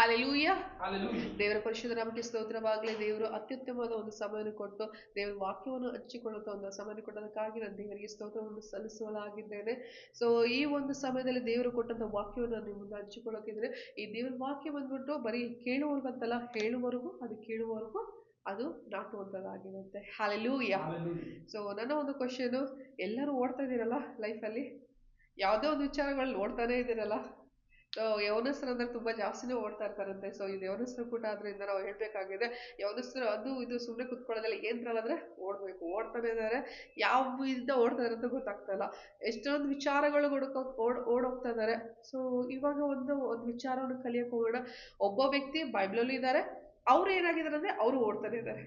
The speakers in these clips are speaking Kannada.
Hallelujah Hallelujah. ದೇವರ ಪರಿಶುದ್ಧ ನಮಗೆ ಸ್ತೋತ್ರವಾಗಲಿ. ದೇವರು ಅತ್ಯುತ್ತಮವಾದ ಒಂದು ಸಮಯವನ್ನು ಕೊಟ್ಟು ದೇವರ ವಾಕ್ಯವನ್ನು ಹಂಚಿಕೊಳ್ಳುವಂತ ಒಂದು ಸಮಯವನ್ನು ಕೊಟ್ಟದಕ್ಕಾಗಿ ನಾನು ದೇವರಿಗೆ ಸ್ತೋತ್ರವನ್ನು ಸಲ್ಲಿಸುವಲಾಗಿದ್ದೇನೆ ಸೊ ಈ ಒಂದು ಸಮಯದಲ್ಲಿ ದೇವರು ಕೊಟ್ಟಂತ ವಾಕ್ಯವನ್ನು ನಾನು ನಿಮ್ಮನ್ನು ಹಂಚಿಕೊಳ್ಳೋಕಿದ್ರೆ ಈ ದೇವರ ವಾಕ್ಯ ಬಂದ್ಬಿಟ್ಟು ಬರೀ ಕೇಳುವವರೆಗಂತಲ್ಲ ಹೇಳುವವರೆಗೂ ಅದು ಕೇಳುವವರೆಗೂ ಅದು ನಾಟುವಂಥದ್ದಾಗಿರುತ್ತೆ ಹಾಲೆಲೂಯ. ಸೊ ನನ್ನ ಒಂದು ಕ್ವಶನು ಎಲ್ಲರೂ ಓಡ್ತಾ ಇದ್ದೀರಲ್ಲ ಲೈಫಲ್ಲಿ ಯಾವುದೇ ಒಂದು ವಿಚಾರಗಳಲ್ಲಿ ಓಡ್ತಾನೆ ಇದ್ದೀರಲ್ಲ? ಸೊ ಯೌನಸ್ಥರು ಅಂದ್ರೆ ತುಂಬಾ ಜಾಸ್ತಿನೇ ಓಡ್ತಾ ಇರ್ತಾರಂತೆ ಸೊ ಇದು ಯೌನಸ್ಥರು ಕೂಟ ಆದ್ರಿಂದ ನಾವು ಹೇಳ್ಬೇಕಾಗಿದೆ ಯೌನಸ್ಥರು ಅದು ಇದು ಸುಮ್ಮನೆ ಕುತ್ಕೊಳ್ಳೋದಿಲ್ಲ ಏನ್ರಲ್ಲ ಅಂದ್ರೆ ಓಡ್ಬೇಕು, ಓಡ್ತಾನೆ ಇದ್ದಾರೆ. ಯಾವ ಇದ್ದ ಓಡ್ತಾ ಅಂತ ಗೊತ್ತಾಗ್ತಾ ಇಲ್ಲ. ಎಷ್ಟೊಂದು ವಿಚಾರಗಳು ಹುಡುಕೋ, ಓಡ್, ಓಡೋಗ್ತಾ ಇದ್ದಾರೆ. ಸೊ ಇವಾಗ ಒಂದು ಒಂದು ವಿಚಾರವನ್ನು ಕಲಿಯಕ್ಕೆ ಹೋಗೋಣ. ಒಬ್ಬ ವ್ಯಕ್ತಿ ಬೈಬ್ಲಲ್ಲೂ ಇದ್ದಾರೆ, ಅವ್ರು ಏನಾಗಿದ್ದಾರೆ ಅಂದ್ರೆ ಅವರು ಓಡ್ತಾನೆ ಇದ್ದಾರೆ.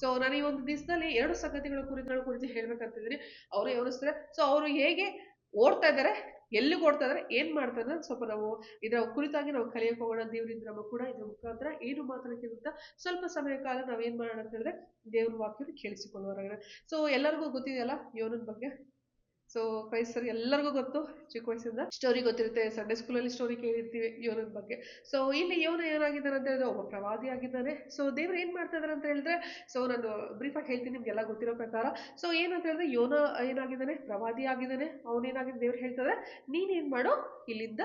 ಸೊ ನಾನು ಈ ಒಂದು ದಿವಸದಲ್ಲಿ ಎರಡು ಸಂಗತಿಗಳ ಕುರಿತು ಕುರಿತು ಹೇಳ್ಬೇಕಂತಿದ್ದೀನಿ. ಅವರು ಯೋನಿಸ್ತಾರೆ ಸೊ ಅವರು ಹೇಗೆ ಓಡ್ತಾ ಇದ್ದಾರೆ ಎಲ್ಲಿಗೆ ಓಡ್ತಾ ಇದ್ದಾರೆ ಏನ್ ಮಾಡ್ತಾ ಇದ್ದಾರೆ ಸ್ವಲ್ಪ ನಾವು ಇದರ ಕುರಿತಾಗಿ ನಾವು ಕಲಿಯಕ್ಕೆ ಹೋಗೋಣ ದೇವರಿಂದ ನಮ್ಮ ಕೂಡ ಇದ್ರ ಮುಖಾಂತರ ಏನು ಮಾತಾಡೋಕ್ಕಿಂತ ಸ್ವಲ್ಪ ಸಮಯ ಕಾಲ ನಾವೇನ್ ಮಾಡೋಣ ಅಂತ ಹೇಳಿದ್ರೆ ದೇವ್ರ ವಾಕ್ಯನ ಕೇಳಿಸಿಕೊಳ್ಳುವವರಾಗಿದೆ ಸೊ ಎಲ್ಲರಿಗೂ ಗೊತ್ತಿದೆಯಲ್ಲ ಯೋನನ್ ಬಗ್ಗೆ? ಸೊ ಕ್ರೈಸ್ತರು ಎಲ್ಲರಿಗೂ ಗೊತ್ತು, ಚಿಕ್ಕ ವಯಸ್ಸಿಂದ? ಸ್ಟೋರಿ ಗೊತ್ತಿರುತ್ತೆ ಸಂಡೇ ಸ್ಕೂಲಲ್ಲಿ ಸ್ಟೋರಿ ಕೇಳಿರ್ತೀವಿ ಇವನ ಬಗ್ಗೆ. ಸೊ ಇಲ್ಲಿ ಯೋನ ಏನಾಗಿದ್ದಾರೆ ಅಂತ ಹೇಳಿದ್ರೆ, ಒಬ್ಬ ಪ್ರವಾದಿ ಆಗಿದ್ದಾನೆ ಸೊ ದೇವ್ರು ಏನು ಮಾಡ್ತಾ ಇದಾರೆ ಅಂತ ಹೇಳಿದ್ರೆ ಸೊ ನಾನು ಬ್ರೀಫಾಗಿ ಹೇಳ್ತೀನಿ, ನಿಮ್ಗೆಲ್ಲ ಗೊತ್ತಿರೋ ಪ್ರಕಾರ. ಸೊ ಏನಂತ ಹೇಳಿದ್ರೆ, ಯೋನ ಏನಾಗಿದ್ದಾನೆ? ಪ್ರವಾದಿ ಆಗಿದ್ದಾನೆ ಅವನೇನಾಗಿದೆ ದೇವ್ರು ಹೇಳ್ತಾರೆ ನೀನೇನು ಮಾಡು, ಇಲ್ಲಿಂದ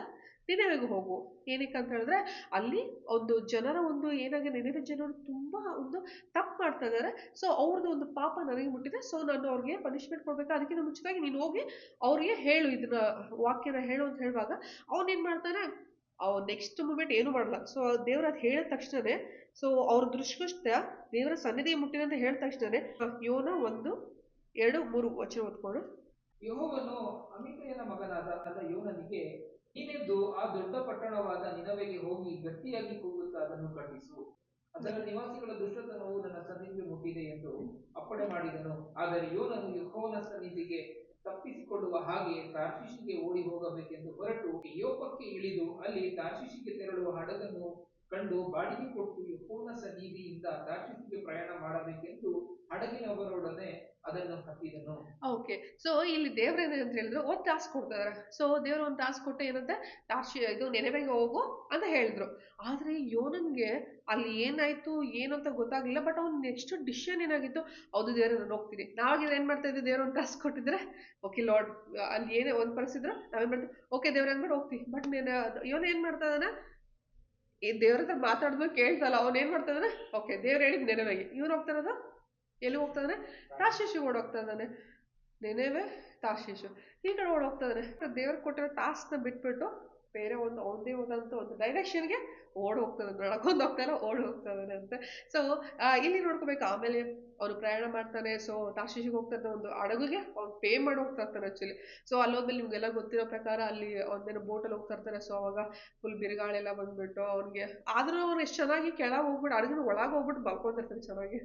ನಿನೆವೆಗೆ ಹೋಗು. ಏನಕ್ಕೆ ಅಂತ ಹೇಳಿದ್ರೆ ಅಲ್ಲಿ ಒಂದು ಜನರ ಒಂದು ಏನಾಗಿದೆ ನೆನಪಿನ ಜನರು ತುಂಬ ಒಂದು ತಪ್ಪು ಮಾಡ್ತಾ ಇದ್ದಾರೆ. ಸೊ ಅವ್ರದ್ದು ಒಂದು ಪಾಪ ನನಗೆ ಮುಟ್ಟಿದೆ. ಸೊ ನಾನು ಅವ್ರಿಗೆ ಪನಿಷ್ಮೆಂಟ್ ಕೊಡ್ಬೇಕು? ಅದಕ್ಕಿಂತ ಮುಂಚಿತವಾಗಿ ನೀನು ಹೋಗಿ ಅವ್ರಿಗೆ ಹೇಳು ಇದನ್ನ ವಾಕ್ಯನ ಹೇಳು ಅಂತ ಹೇಳುವಾಗ ಅವನೇನ್ ಮಾಡ್ತಾನೆ ಅವ್ ನೆಕ್ಸ್ಟ್ ಮೂಮೆಂಟ್ ಏನು ಮಾಡಲ್ಲ. ಸೊ ದೇವ್ರ ಅದು ಹೇಳಿದ ತಕ್ಷಣನೇ ಸೊ ಅವ್ರ ದೃಷ್ಟ ದೇವರ ಸನ್ನಿಧಿ ಮುಟ್ಟಿದೆ ಅಂತ ಹೇಳಿದ ತಕ್ಷಣನೇ ಆ, ಯೋನ ಒಂದು ಎರಡು ಮೂರು ವಚನ ಓದ್ಕೊಂಡು ಯೋಗನು ಅಮಿತೆಯನ ಮಗನಾದ ಅದ ಯೋನನಿಗೆ ನೀನೆದ್ದು ಆ ದೊಡ್ಡ ಪಟ್ಟಣವಾದ ನಿನವೆಗೆ ಹೋಗಿ ಗಟ್ಟಿಯಾಗಿ ಕೂಗುತ್ತಾ ಅದನ್ನು ಖಂಡಿಸು. ಅದರ ನಿವಾಸಿಗಳ ದುಷ್ಟತನವು ನನ್ನ ಸನ್ನಿಧಿಗೆ ಮುಟ್ಟಿದೆ ಎಂದು ಅಪ್ಪಣೆ ಮಾಡಿದನು. ಆದರೆ ಯೋನನು ಯೆಹೋವನ ಸನ್ನಿಧಿಗೆ ತಪ್ಪಿಸಿಕೊಳ್ಳುವ ಹಾಗೆ ತಾರ್ಷಿಷಿಗೆ ಓಡಿ ಹೋಗಬೇಕೆಂದು ಹೊರಟು ಯೋಪಕ್ಕೆ ಇಳಿದು ಅಲ್ಲಿ ತಾರ್ಷಿಷಿಗೆ ತೆರಳುವ ಹಡಗನ್ನು ಕಂಡು ಬಾಡಿಗೆ ಕೊಟ್ಟು ಯೆಹೋವನ ಸನ್ನಿಧಿಯಿಂದ ತಾರ್ಷಿಷಿಗೆ ಪ್ರಯಾಣ ಮಾಡಬೇಕೆಂದು ಹಡಗಿನವರೊಡನೆ ಓಕೆ ಸೊ ಇಲ್ಲಿ ದೇವ್ರೇನು ಅಂತ ಹೇಳಿದ್ರು, ಒಂದು ಟಾಸ್ಕ್ ಕೊಡ್ತಾರೆ. ಸೊ ದೇವ್ರು ಒಂದು ಟಾಸ್ಕ್ ಕೊಟ್ಟೆ ಏನಂತೆ ಟಾಶಿ ಇದು ನೆನೆವೆಗೆ ಹೋಗು ಅಂತ ಹೇಳಿದ್ರು. ಆದ್ರೆ ಯೋನನ್ಗೆ ಅಲ್ಲಿ ಏನಾಯ್ತು, ಏನು ಅಂತ ಗೊತ್ತಾಗ್ಲಿಲ್ಲ ಬಟ್ ಅವ್ನು ನೆಕ್ಸ್ಟ್ ಡಿಸಿಷನ್ ಏನಾಗಿತ್ತು, ಹೌದು ದೇವ್ರೆ, ನಾನು ಹೋಗ್ತೀನಿ. ನಾವಾಗಿದ್ರೆ ಏನ್ ಮಾಡ್ತಾ ಇದ್ವಿ ದೇವ್ರ ಒಂದು ಟಾಸ್ಕ್ ಕೊಟ್ಟಿದ್ರೆ? ಓಕೆ ಲಾರ್ಡ್ ಅಲ್ಲಿ ಏನೇ ಒಂದು ಪರಿಸಿದ್ರು ನಾವೇನ್ ಮಾಡ್ತೀವಿ? ಓಕೆ ದೇವ್ರ ಅಂದ್ಬಿಟ್ಟು ಹೋಗ್ತೀವಿ ಬಟ್ ನೀನು, ಯೋನ ಏನ್ ಮಾಡ್ತಾ ಇದಾನೆ ಈ ದೇವ್ರ ಹತ್ರ ಮಾತಾಡಿದ್ರು ಕೇಳ್ತಲ್ಲ, ಅವ್ನು ಏನ್ ಮಾಡ್ತಾ ಇದ್ದಾನೆ? ಓಕೆ ದೇವ್ರು ಹೇಳಿದ್ ನೆನವಾಗಿ ಇವ್ರು ಹೋಗ್ತಾ ಇರೋದು? ಎಲ್ಲಿ ಹೋಗ್ತಾ ತಾಶಿಶಿಗೆ ಓಡೋಗ್ತಾ ಇದ್ದಾನೆ. ನೆನೆವೆ ತಾಶಿಶು ಈ ಕಡೆ ಓಡೋಗ್ತಾ ಇದ್ದಾನೆ ದೇವ್ರು ಕೊಟ್ಟಿರೋ ಟಾಸ್ಕ್ನ ಬಿಟ್ಬಿಟ್ಟು ಬೇರೆ ಒಂದು ಅವನದೇ ಹೋದಂತ ಒಂದು ಡೈರೆಕ್ಷನ್ಗೆ ಓಡ್ ಹೋಗ್ತದೆ ನಡ್ಕೊಂಡು ಹೋಗ್ತಾ ಇಲ್ಲ ಓಡ್ ಹೋಗ್ತಾ ಇದ್ದಾನೆ ಅಂತ. ಸೊ ಇಲ್ಲಿ ನೋಡ್ಕೋಬೇಕು. ಆಮೇಲೆ ಅವನು ಪ್ರಯಾಣ ಮಾಡ್ತಾನೆ. ಸೊ ತಾಶಿಶಿಗೆ ಹೋಗ್ತಾ ಇದ್ದ ಒಂದು ಹಡಗುಗೆ ಅವ್ನು ಪೇ ಮಾಡಿ ಹೋಗ್ತಾ ಇರ್ತಾನೆ ಆ್ಯಕ್ಚುಲಿ ಸೊ ಅಲ್ಲೋದ್ಮೇಲೆ ನಿಮಗೆಲ್ಲ ಗೊತ್ತಿರೋ ಪ್ರಕಾರ ಅಲ್ಲಿ ಒಂದೇನು ಬೋಟಲ್ಲಿ ಹೋಗ್ತಾ ಇರ್ತಾರೆ. ಸೊ ಅವಾಗ ಫುಲ್ ಬಿರುಗಾಳೆಲ್ಲ ಬಂದ್ಬಿಟ್ಟು ಅವ್ನಿಗೆ ಆದರೂ ಅವ್ನು ಎಷ್ಟು ಚೆನ್ನಾಗಿ ಕೆಳಗೆ ಹೋಗ್ಬಿಟ್ಟು ಹಡಗಿನ ಒಳಗೆ ಹೋಗ್ಬಿಟ್ಟು ಬಳ್ಕೊಂಡಿರ್ತಾನೆ ಚೆನ್ನಾಗಿ.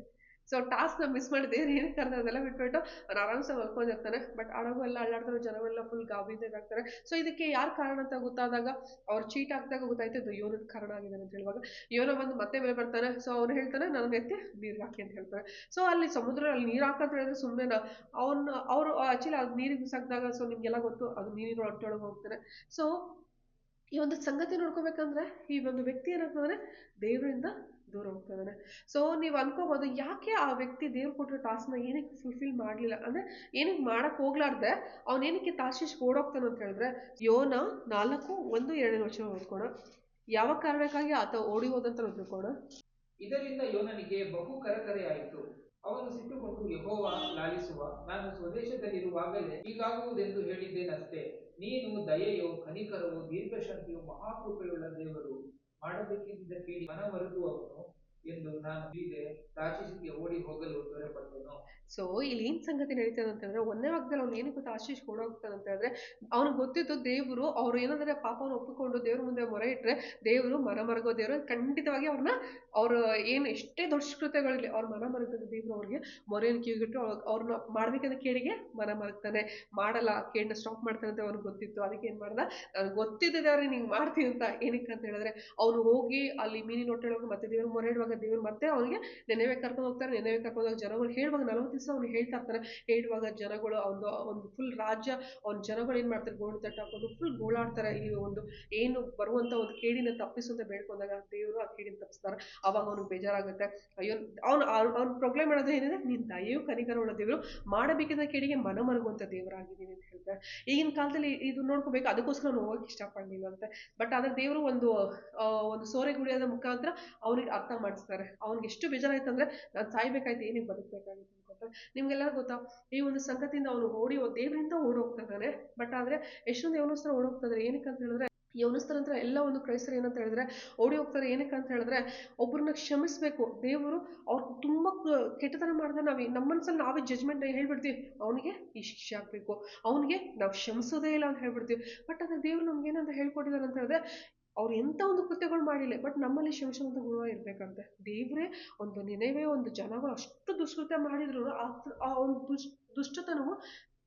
ಸೊ ಟಾಸ್ಕ್ನ ಮಿಸ್ ಮಾಡಿದೆ ಏನು ಕರೆದ ಅದೆಲ್ಲ ಬಿಟ್ಬಿಟ್ಟು ಅವ್ರು ಆರಾಮ್ಸೆ ಮಲ್ಕೊಂಡಿರ್ತಾನೆ ಬಟ್ ಹಡಗು ಎಲ್ಲ ಅಳ್ಳಾಡ್ತಾರೆ ಜನವೆಲ್ಲ ಫುಲ್ ಗಾಬರಿಯಿಂದ ಇದಾಗ್ತಾರೆ. ಸೊ ಇದಕ್ಕೆ ಯಾರು ಕಾರಣ ಅಂತ ಗೊತ್ತಾದಾಗ ಅವ್ರು ಚೀಟ್ ಆಗ್ದಾಗ ಗೊತ್ತಾಯ್ತು ಇದು ಯೋನದ ಕಾರಣ ಆಗಿದೆ ಅಂತ ಹೇಳುವಾಗ ಯೋನ ಬಂದು ಮತ್ತೆ ಮೇಲೆ ಬರ್ತಾನೆ ಸೊ ಅವ್ನು ಹೇಳ್ತಾನೆ ನನ್ನ ಎತ್ತಿ ನೀರು ಹಾಕಿ ಅಂತ ಹೇಳ್ತಾರೆ. ಸೊ ಅಲ್ಲಿ ಸಮುದ್ರ ಅಲ್ಲಿ ನೀರು ಹಾಕಂತ ಹೇಳಿದ್ರೆ ಸುಮ್ಮನೆ ಅವ್ನು, ಅವರು ಆಕ್ಚುಲಿ ಅದು ನೀರಿಗೆ ಬಿಸಾಕಿದಾಗ ಸೊ ನಿಮ್ಗೆಲ್ಲ ಗೊತ್ತು, ಅದು ನೀರಿನ ಹೊಟ್ಟೆಯೊಳಗೆ ಹೋಗ್ತಾರೆ ಸೊ ಈ ಒಂದು ಸಂಗತಿ ನೋಡ್ಕೋಬೇಕಂದ್ರೆ ಈ ಒಂದು ವ್ಯಕ್ತಿ ಏನಂತಂದ್ರೆ ದೇವರಿಂದ ದೂರ ಹೋಗ್ತಾ ಇದ್ದಾನೆ ಸೊ ನೀವು ಅನ್ಕೋಬಹುದು ಯಾಕೆ ಆ ವ್ಯಕ್ತಿ ದೇವ್ರು ಕೊಟ್ಟಿರೋ ಟಾಸ್ಕ್ನ ಏನಕ್ಕೆ ಫುಲ್ಫಿಲ್ ಮಾಡಲಿಲ್ಲ? ಅಂದ್ರೆ ಏನಕ್ಕೆ ಮಾಡಕ್ ಹೋಗ್ಲಾರ್ದೆ ಅವ್ನು ಏನಕ್ಕೆ ತಾಶೀಶ್ ಓಡೋಗ್ತಾನೆ ಅಂತ ಹೇಳಿದ್ರೆ, ಯೋನ ನಾಲ್ಕು, ಒಂದು, ಎರಡನೇ ವರ್ಷ ಓದ್ಕೋಣ. ಯಾವ ಕಾರಣಕ್ಕಾಗಿ ಆತ ಓಡಿ ಹೋದಂತ ನಾವು ತಿಳ್ಕೋಣ. ಇದರಿಂದ ಯೋನನಿಗೆ ಬಹು ಕರಕರೆ ಆಯಿತು ಅವನು ಸಿಟ್ಟುಕೊಂಡು ಯಹೋವ ಲಾಲಿಸುವ, ನಾನು ಸ್ವದೇಶದಲ್ಲಿರುವಾಗಲೇ ಹೀಗಾಗುವುದೆಂದು ಹೇಳಿದ್ದೇನಷ್ಟೇ. ನೀನು ದಯೆಯೋ, ಕನಿಕರವೋ ದೀರ್ಘಶಕ್ತಿಯೋ ಮಹಾಕೃಪೆಯುಳ್ಳ ದೇವರು. ಮಾಡಬೇಕೆಂದಿದ್ದ ಕೇಳಿ ಮನಮರುದು ಅವನು ಎಂದು ನಾನು ತಿಳಿದೆ. ಸೊ ಇಲ್ಲಿ ಏನ್ ಸಂಗತಿ ನಡೀತದೆ ಅಂತ ಹೇಳಿದ್ರೆ, ಒಂದೇ ವಾಕ್ಯದಲ್ಲಿ ಅವ್ನು ಏನಕ್ಕೆ ಆಶೀಶ್ ಓಡೋಗ್ತಾನೆ ಅಂತ ಹೇಳಿದ್ರೆ, ಅವ್ನಿಗೆ ಗೊತ್ತಿತ್ತು ದೇವರು, ಅವ್ರು ಏನಂದ್ರೆ ಪಾಪವನ್ನು ಒಪ್ಪಿಕೊಂಡು ದೇವ್ರ ಮುಂದೆ ಮೊರೆ ಇಟ್ರೆ, ದೇವರು ಮನ ಮರಗೋ ದೇವರು ಖಂಡಿತವಾಗಿ ಅವ್ರನ್ನ, ಅವ್ರ ಏನು ಎಷ್ಟೇ ದುಷ್ಕೃತ್ಯಗಳಿರಲಿ, ಅವ್ರ ಮನ ಮರಗದ ದೇವರು ಅವ್ರಿಗೆ ಮೊರೆಯನ್ನು ಕಿವಿಗಿಟ್ಟು ಅವ್ರ್- ಅವ್ರನ್ನ ಮಾಡ್ಬೇಕಂತ ಕೇಳಿಗೆ ಮನ ಮರಗ್ತಾನೆ. ಮಾಡಲ್ಲ ಕೇಳನ್ನ ಸ್ಟಾಪ್ ಮಾಡ್ತಾನೆ ಅಂತ ಅವ್ನಿಗೆ ಗೊತ್ತಿತ್ತು. ಅದಕ್ಕೆ ಏನ್ ಮಾಡ್ದ? ಗೊತ್ತಿದ್ದ ಗೊತ್ತಿದ್ದಿದ್ದಾರೆ ನಿಂಗೆ ಮಾಡ್ತೀನಿ ಅಂತ ಏನಕ್ಕೆ ಅಂತ ಹೇಳಿದ್ರೆ, ಅವನು ಹೋಗಿ ಅಲ್ಲಿ ಮೀನಿನ ಹೊಟ್ಟೆ ಮತ್ತೆ ದೇವ್ರ ಮೊರೆ ಇಡುವಾಗ ದೇವ್ರು ಮತ್ತೆ ಅವನಿಗೆ ನೆನೆವೆ ಕರ್ಕೊಂಡು ಹೋಗ್ತಾರೆ, ನೆನೆವೆ ಕರ್ಕೊಂಡು ಹೋಗಿ ಜನಗಳು ಹೇಳುವಾಗ ನಲವತ್ತು ದಿವಸ ಅವ್ನು ಹೇಳ್ತಾ ಇರ್ತಾರೆ. ಹೇಳುವಾಗ ಜನಗಳು ಒಂದು ಒಂದು ಫುಲ್ ರಾಜ್ಯ, ಅವ್ನ ಜನಗಳು ಏನು ಮಾಡ್ತಾರೆ ಗೋಣ ತಟ್ಟ ಹಾಕೊಂಡು ಫುಲ್ ಗೋಳಾಡ್ತಾರೆ. ಈ ಒಂದು ಏನು ಬರುವಂಥ ಒಂದು ಕೇಡಿನ ತಪ್ಪಿಸು ಅಂತ ಬೇಡ್ಕೊಂಡಾಗ ದೇವರು ಆ ಕೇಡಿನ ತಪ್ಪಿಸ್ತಾರೆ. ಅವಾಗ ಅವ್ನಿಗೆ ಬೇಜಾರಾಗುತ್ತೆ. ಅಯ್ಯೋ, ಅವ್ನು ಅವ್ನು ಪ್ರಾಬ್ಲಮ್ ಮಾಡೋದು ಏನಿದೆ? ನಿನ್ನ ದಯೆಯು ಕನಿಕರವುಳ್ಳ ದೇವರು. ಮಾಡಬೇಕಿದ್ದ ಕೇಡಿಗೆ ಮನ ಮರುಗುವಂಥ ದೇವರಾಗಿದ್ದೀನಿ ಅಂತ ಹೇಳ್ತಾರೆ. ಈಗಿನ ಕಾಲದಲ್ಲಿ ಇದು ನೋಡ್ಕೋಬೇಕು. ಅದಕ್ಕೋಸ್ಕರ ಅವ್ನು ಹೋಗಕ್ಕೆ ಇಷ್ಟಪಡಲಿಲ್ಲ ಅಂತ. ಬಟ್ ಆದರೆ ದೇವರು ಒಂದು ಒಂದು ಸೋರೆ ಗುಡಿಯೋದ ಮುಖಾಂತರ ಅವನಿಗೆ ಅರ್ಥ ಮಾಡಿಸ್ತಾರೆ. ಅವ್ನಿಗೆ ಎಷ್ಟು ಬೇಜಾರಾಯ್ತು ಅಂದ್ರೆ ನಾನು ಸಾಯ್ಬೇಕಾಯ್ತು, ಏನಿಗೆ ಬದುಕಬೇಕಾಗಿತ್ತು ಅಂತ ನಿಮ್ಗೆಲ್ಲ ಗೊತ್ತಾ, ಈ ಒಂದು ಸಂಗತಿಯಿಂದ ಅವನು ಓಡಿ ದೇವರಿಂದ ಓಡಿ ಹೋಗ್ತಾ ಇದ್ದಾನೆ. ಬಟ್ ಆದ್ರೆ ಎಷ್ಟೊಂದು ಯವನಸ್ಥರ ಓಡಿ ಹೋಗ್ತಾ ಇದ್ದಾರೆ ಏನಕ್ಕೆ ಅಂತ ಹೇಳಿದ್ರೆ, ಯವನಸ್ಥರ ಹತ್ರ ಎಲ್ಲ ಒಂದು ಕ್ರೈಸ್ತರು ಏನಂತ ಹೇಳಿದ್ರೆ, ಓಡಿ ಹೋಗ್ತಾರೆ ಏನಕ್ಕೆ ಅಂತ ಹೇಳಿದ್ರೆ ಒಬ್ಬರನ್ನ ಕ್ಷಮಿಸ್ಬೇಕು. ದೇವರು ಅವ್ರು ತುಂಬ ಕೆಟ್ಟತನ ಮಾಡಿದ್ರೆ ನಾವು ನಮ್ಮ ಮನಸ್ಸಲ್ಲಿ ನಾವೇ ಜಜ್ಮೆಂಟ್ ಹೇಳ್ಬಿಡ್ತೀವಿ. ಅವನಿಗೆ ಈ ಶಿಕ್ಷೆ ಆಗಬೇಕು. ಅವನಿಗೆ ನಾವು ಕ್ಷಮಿಸೋದೇ ಇಲ್ಲ ಅಂತ ಹೇಳ್ಬಿಡ್ತೀವಿ. ಬಟ್ ಅದೇ ದೇವ್ರು ನಮ್ಗೆ ಏನಂತ ಹೇಳ್ಕೊಟ್ಟಿದ್ದಾರೆ ಅಂತ ಹೇಳಿದ್ರೆ ಅವ್ರು ಎಂಥ ಒಂದು ಕೃತ್ಯಗಳು ಮಾಡಿಲ್ಲ ಬಟ್ ನಮ್ಮಲ್ಲಿ ಶಿವಶಂಕರ ಗುರುವ ಇರಬೇಕಂತೆ. ದೇವರೇ, ಒಂದು ನೆನವೇ, ಒಂದು ಜನಗಳು ಅಷ್ಟು ದುಷ್ಕೃತ್ಯ ಮಾಡಿದ್ರು ಆ ಒಂದು ದುಷ್, ದುಷ್ಟತನವು